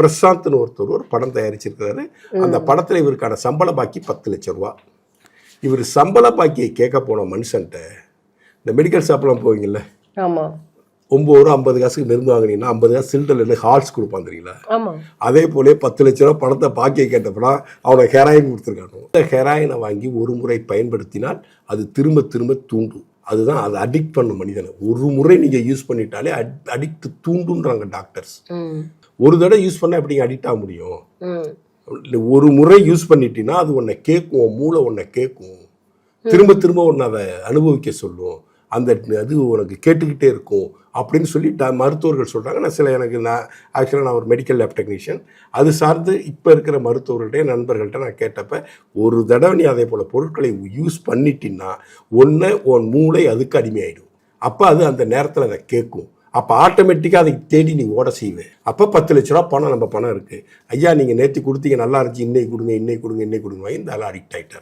பிரசாந்த்னு ஒருத்தர் ஒரு படம் தயாரிச்சிருக்கிறாரு. அந்த படத்தில் இவருக்கான சம்பள பாக்கி பத்து லட்ச ரூபா. இவர் சம்பள பாக்கியை கேட்க போன மனுஷன்ட்ட இந்த மெடிக்கல் ஷாப்லாம் போவீங்கல்ல? ஒம்பது ரூபா ஐம்பது காசுக்கு மருந்து வாங்குனீங்கன்னா ஐம்பது காசு சிலிண்டர்ல ஹார்ஸ் கொடுப்பான் ஆமா. அதே போல பத்து லட்ச ரூபா பணத்தை பாக்கியை கேட்டப்படா அவனை ஹெராயின் கொடுத்துருக்கானு? இந்த ஹெராயினை வாங்கி ஒரு முறை பயன்படுத்தினால் அது திரும்ப திரும்ப தூண்டும். அதுதான் அது அடிக்ட் பண்ணும் மனிதனை. ஒரு முறை நீங்கள் யூஸ் பண்ணிட்டாலே அடிக்ட் தூண்டுன்றாங்க டாக்டர்ஸ் ஒரு தடவை யூஸ் பண்ணால் எப்படி அடிக்ட் ஆக முடியும்? ஒரு முறை யூஸ் பண்ணிட்டீங்கன்னா அது உன்னை கேட்கும் மூளை உன்னை கேட்கும் திரும்ப திரும்ப உன்னை அதை அனுபவிக்க சொல்லும். அந்த அது உனக்கு கேட்டுக்கிட்டே இருக்கும் அப்படின்னு சொல்லி மருத்துவர்கள் சொல்கிறாங்க நான் சில எனக்கு நான் ஆக்சுவலாக நான் ஒரு மெடிக்கல் லேப் டெக்னீஷியன் அது சார்ந்து இப்போ இருக்கிற மருத்துவர்கள்ட்டே நண்பர்கள்ட்ட நான் கேட்டப்ப ஒரு தடவை நீ அதே போல் பொருட்களை யூஸ் பண்ணிட்டின்னா ஒன்று உன் மூளை அதுக்கு அடிமையாயிடும். அப்போ அது அந்த நேரத்தில் அதை கேட்கும் அப்போ ஆட்டோமேட்டிக்காக அதை தேடி நீ ஓட செய்வேன் அப்போ பத்து லட்ச ரூபா பணம் நம்ம பணம் இருக்குது ஐயா நீங்கள் நேற்று கொடுத்தீங்க நல்லா இருந்துச்சு இன்னைக்கு கொடுங்க இன்னைக்கு கொடுங்க இன்னைக்கு கொடுங்க இந்த அடிக்ட் ஆகிட்டார்